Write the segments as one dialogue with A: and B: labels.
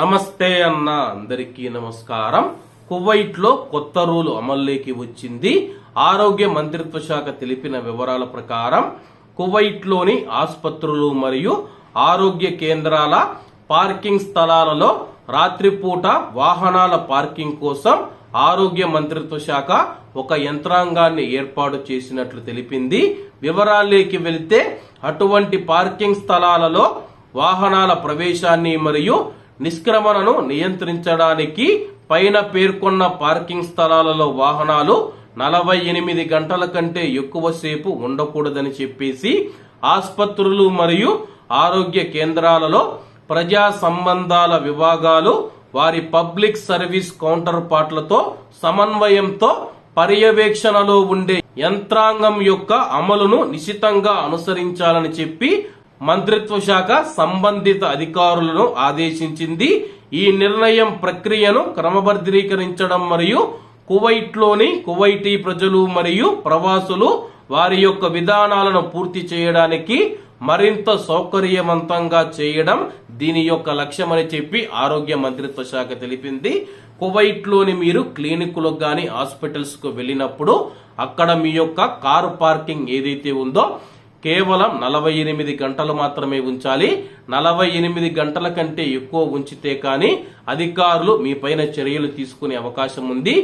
A: నమస్తే అన్న అందరికీ నమస్కారం. కువైట్లో కొత్త రూలు అమల్లోకి వచ్చింది. ఆరోగ్య మంత్రిత్వ శాఖ తెలిపిన వివరాల ప్రకారం కువైట్లోని ఆసుపత్రులు మరియు ఆరోగ్య కేంద్రాల పార్కింగ్ స్థలాలలో రాత్రిపూట వాహనాల పార్కింగ్ కోసం ఆరోగ్య మంత్రిత్వ శాఖ ఒక యంత్రాంగాన్ని ఏర్పాటు చేసినట్లు తెలిపింది. వివరాల్లోకి వెళ్తే అటువంటి పార్కింగ్ స్థలాలలో వాహనాల ప్రవేశాన్ని మరియు నిష్క్రమణను నియంత్రించడానికి పైన పేర్కొన్న పార్కింగ్ స్థలాలలో వాహనాలు నలభై ఎనిమిది గంటల కంటే ఎక్కువసేపు ఉండకూడదని చెప్పేసి ఆసుపత్రులు మరియు ఆరోగ్య కేంద్రాలలో ప్రజా సంబంధాల విభాగాలు వారి పబ్లిక్ సర్వీస్ కౌంటర్ పార్ట్లతో సమన్వయంతో పర్యవేక్షణలో ఉండే యంత్రాంగం యొక్క అమలును నిశితంగా అనుసరించాలని చెప్పి మంత్రిత్వ శాఖ సంబంధిత అధికారులను ఆదేశించింది. ఈ నిర్ణయం ప్రక్రియను క్రమబద్ధీకరించడం మరియు కువైట్లోని కువైటీ ప్రజలు మరియు ప్రవాసులు వారి యొక్క విధానాలను పూర్తి చేయడానికి మరింత సౌకర్యవంతంగా చేయడం దీని యొక్క లక్ష్యమని చెప్పి ఆరోగ్య మంత్రిత్వ శాఖ తెలిపింది. కువైట్లోని మీరు క్లినిక్లకు కానీ హాస్పిటల్స్కు వెళ్ళినప్పుడు అక్కడ మీ యొక్క కారు పార్కింగ్ ఏదైతే ఉందో కేవలం నలభై ఎనిమిది గంటలు మాత్రమే ఉంచాలి. నలభై ఎనిమిది గంటల కంటే ఎక్కువ ఉంచితే కానీ అధికారులు మీ పైన చర్యలు తీసుకునే అవకాశం ఉంది.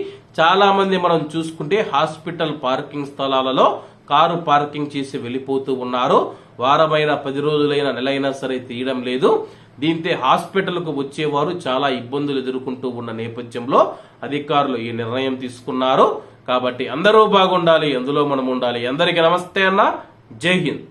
A: చాలా మంది మనం చూసుకుంటే హాస్పిటల్ పార్కింగ్ స్థలాలలో కారు పార్కింగ్ చేసి వెళ్ళిపోతూ ఉన్నారు. వారమైన పది రోజులైన నెలైనా సరే తీయడం లేదు. దీంతో హాస్పిటల్కు వచ్చేవారు చాలా ఇబ్బందులు ఎదుర్కొంటూ ఉన్న నేపథ్యంలో అధికారులు ఈ నిర్ణయం తీసుకున్నారు. కాబట్టి అందరూ బాగుండాలి అందులో మనం ఉండాలి. అందరికీ నమస్తే అన్న. जय हिंद।